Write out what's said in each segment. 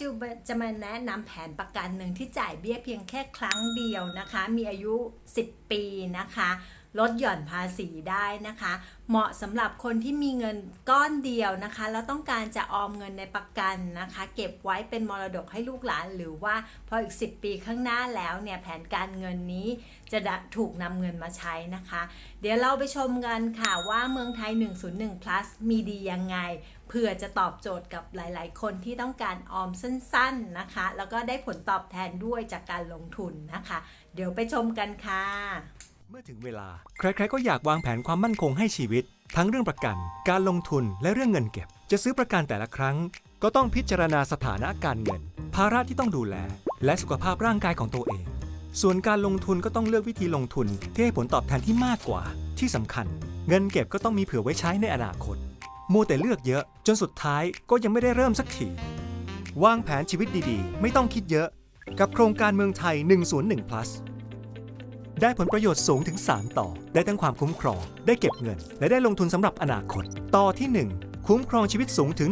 จิวจะมาแนะนำแผนประกันหนึ่งที่จ่ายเบี้ยเพียงแค่ครั้งเดียวนะคะ มีอายุ 10 ปีนะคะ ลดหย่อนภาษีได้นะคะ เหมาะสำหรับคนที่มีเงินก้อนเดียวนะคะ แล้วต้องการจะออมเงินในประกันนะคะ เก็บไว้เป็นมรดกให้ลูกหลาน หรือว่าพออีก 10 ปีข้างหน้าแล้วเนี่ยแผนการเงินนี้จะถูกนำเงินมาใช้นะคะ เดี๋ยวเราไปชมกันค่ะว่าเมืองไทย 101 plus มีดียังไงเพื่อจะตอบโจทย์กับหลาย ๆ คนที่ต้องการออมสั้น ๆนะคะ แล้วก็ได้ผลตอบแทนด้วยจากการลงทุนนะคะ เดี๋ยวไปชมกันค่ะ เมื่อถึงเวลา ใครๆก็อยากวางแผนความมั่นคงให้ชีวิต ทั้งเรื่องประกัน การลงทุนและเรื่องเงินเก็บ จะซื้อประกันแต่ละครั้ง ก็ต้องพิจารณาสถานะการเงิน ภาระที่ต้องดูแล และสุขภาพร่างกายของตัวเอง ส่วนการลงทุนก็ต้องเลือกวิธีลงทุนที่ให้ผลตอบแทนที่มากกว่า ที่สำคัญ เงินเก็บก็ต้องมีเผื่อไว้ใช้ในอนาคตมัวแต่เลือกเยอะ จนสุดท้ายก็ยังไม่ได้เริ่มสักทีวางแผนชีวิตดีๆ ไม่ต้องคิดเยอะ กับโครงการเมืองไทย 101 plus ได้ผลประโยชน์สูงถึง 3 ต่อ ได้ทั้งความคุ้มครอง ได้เก็บเงิน และได้ลงทุนสำหรับอนาคต ต่อที่ 1 คุ้มครองชีวิตสูงถึง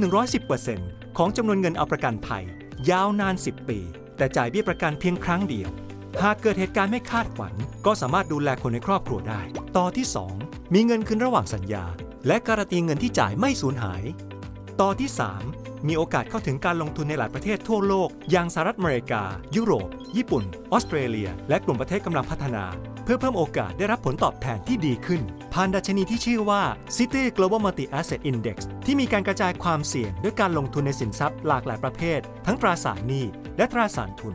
110%ของจำนวนเงินเอาประกันภัย ยาวนาน 10 ปี แต่จ่ายเบี้ยประกันเพียงครั้งเดียว หากเกิดเหตุการณ์ไม่คาดฝัน ก็สามารถดูแลคนในครอบครัวได้ ต่อที่ 2 มีเงินคืนระหว่างสัญญา และการันตีเงินที่จ่ายไม่สูญหาย ต่อที่ 3 มีโอกาสเข้าถึงการลงทุนในหลายประเทศทั่วโลก อย่างสหรัฐอเมริกา ยุโรป ญี่ปุ่น ออสเตรเลีย และกลุ่มประเทศกำลังพัฒนา เพื่อเพิ่มโอกาสได้รับผลตอบแทนที่ดีขึ้น ผ่านดัชนีที่ชื่อว่า City Global Multi Asset Index ที่มีการกระจายความเสี่ยงด้วยการลงทุนในสินทรัพย์หลากหลายประเภท ทั้งตราสารหนี้และตราสารทุน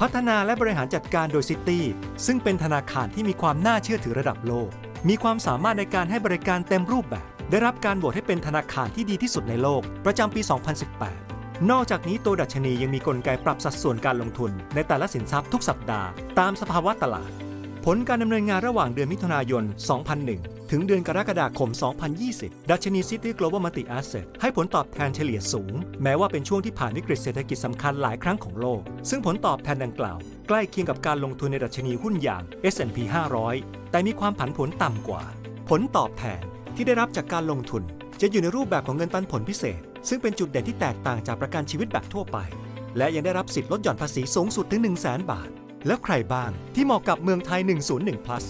พัฒนาและบริหารจัดการโดย City ซึ่งเป็นธนาคารที่มีความน่าเชื่อถือระดับโลก มีความสามารถในการให้บริการเต็มรูปแบบ ได้รับการโหวตให้เป็นธนาคารที่ดีที่สุดในโลก ประจำปี 2018 นอกจากนี้ตัวดัชนียังมีกลไกปรับสัดส่วนการลงทุน ในแต่ละสินทรัพย์ทุกสัปดาห์ตามสภาวะตลาด ผลการดำเนินงานระหว่างเดือนมิถุนายน 2001 ถึงเดือนกรกฎาคม 2020 ดัชนี City Global Multi Asset ให้ผลตอบแทนเฉลี่ยสูง แม้ว่าเป็นช่วงที่ผ่านวิกฤตเศรษฐกิจสำคัญหลายครั้งของโลก ซึ่งผลตอบแทนดังกล่าว ใกล้เคียงกับการลงทุนในดัชนีหุ้นอย่าง S&P 500 แต่มีความผันผวนต่ำกว่า ผลตอบแทน ที่ได้รับจากการลงทุน จะอยู่ในรูปแบบของเงินปันผลพิเศษ ซึ่งเป็นจุดเด่นที่แตกต่างจากประกันชีวิตแบบทั่วไป และยังได้รับสิทธิ์ลดหย่อนภาษีสูงสุดถึง 1 0 0 0 0แบาท แล้วใครบ้างที่เหมาะกับเมืองไทย 101 plus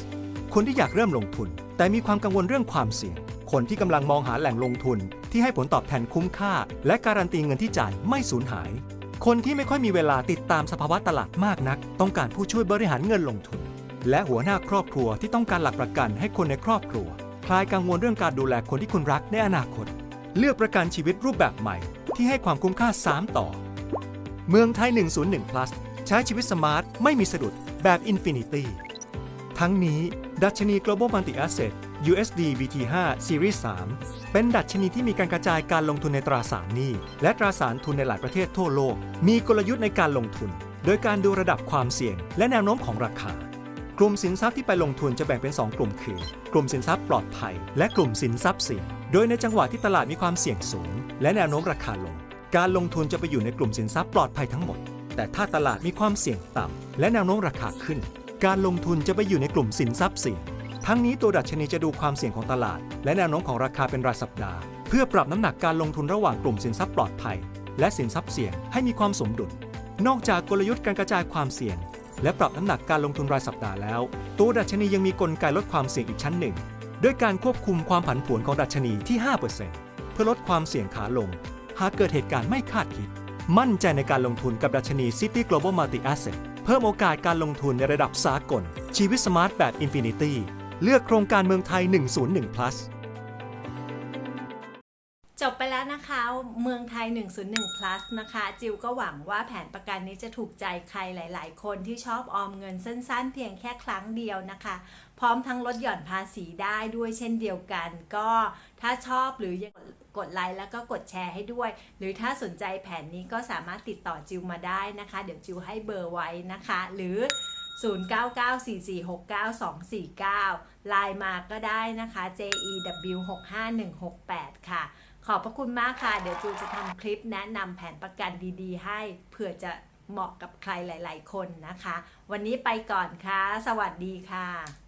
คนที่อยากเริ่มลงทุน แต่มีความกังวลเรื่องความเสี่ยง คนที่กำลังมองหาแหล่งลงทุน ที่ให้ผลตอบแทนคุ้มค่า และการันตีเงินที่จ่ายไม่สูญหาย คนที่ไม่ค่อยมีเวลาติดตามสภาวะตลาดมากนัก ต้องการผู้ช่วยบริหารเงินลงทุน และหัวหน้าครอบครัวที่ต้องการหลักประกันให้คนในครอบครัว คลายกังวลเรื่องการดูแลคนที่คุณรักในอนาคต เลือกประกันชีวิตรูปแบบใหม่ ที่ให้ความคุ้มค่า 3 ต่อ เมืองไทย 101 plus ใช้ชีวิตสมาร์ทไม่มีสะดุดแบบ Infinity ทั้งนี้ ดัชนี Global Multi Asset USD VT5 Series 3 เป็นดัชนีที่มีการกระจายการลงทุนในตราสารหนี้ และตราสารทุนในหลายประเทศทั่วโลก มีกลยุทธ์ในการลงทุน โดยการดูระดับความเสี่ยง และแนวโน้มของราคา กลุ่มสินทรัพย์ที่ไปลงทุนจะแบ่งเป็น 2 กลุ่มคือ กลุ่มสินทรัพย์ปลอดภัย และกลุ่มสินทรัพย์เสี่ยง โดยในจังหวะที่ตลาดมีความเสี่ยงสูง และแนวโน้มราคาลง การลงทุนจะไปอยู่ในกลุ่มสินทรัพย์ปลอดภัยทั้งหมด แต่ถ้าตลาดมีความเสี่ยงต่ำและแนวโน้มราคาขึ้น การลงทุนจะไปอยู่ในกลุ่มสินทรัพย์เสี่ยง ทั้งนี้ตัวดัชนีจะดูความเสี่ยงของตลาด และแนวโน้มของราคาเป็นรายสัปดาห์ เพื่อปรับน้ำหนักการลงทุนระหว่างกลุ่มสินทรัพย์ปลอดภัย และสินทรัพย์เสี่ยงให้มีความสมดุลนอกจากกลยุทธ์การกระจายความเสี่ยง และปรับน้ำหนักการลงทุนรายสัปดาห์แล้ว ตัวดัชนียังมีกลไกลดความเสี่ยงอีกชั้นหนึ่ง ด้วยการควบคุมความผันผวนของดัชนีที่ 5%เพื่อลดความเสี่ยงขาลง หากเกิดเหตุการณ์ไม่คาดคิด มั่นใจในการลงทุนกับดัชนี City Global Multi Asset เพิ่มโอกาสการลงทุนในระดับสากล ชีวิตสมาร์ทแบบ Infinity เลือกโครงการเมืองไทย 101 plus จบไปแล้วนะคะ เมืองไทย 101 plus นะคะ จิวก็หวังว่าแผนประกันนี้จะถูกใจใครหลาย ๆ คนที่ชอบออมเงินสั้น ๆ เพียงแค่ครั้งเดียวนะคะ พร้อมทั้งลดหย่อนภาษีได้ด้วยเช่นเดียวกัน ก็ถ้าชอบหรือยังกดไลค์แล้วก็กดแชร์ให้ด้วย หรือถ้าสนใจแผนนี้ก็สามารถติดต่อจิวมาได้นะคะ เดี๋ยวจิวให้เบอร์ไว้นะคะ หรือ 0994469249 ไลน์มาก็ได้นะคะ jew65168 ค่ะ ขอบพระคุณมากค่ะ เดี๋ยวจูจะทำคลิปแนะนำแผนประกันดีๆ ให้เผื่อจะเหมาะกับใครหลาย ๆ คนนะคะ วันนี้ไปก่อนค่ะ สวัสดีค่ะ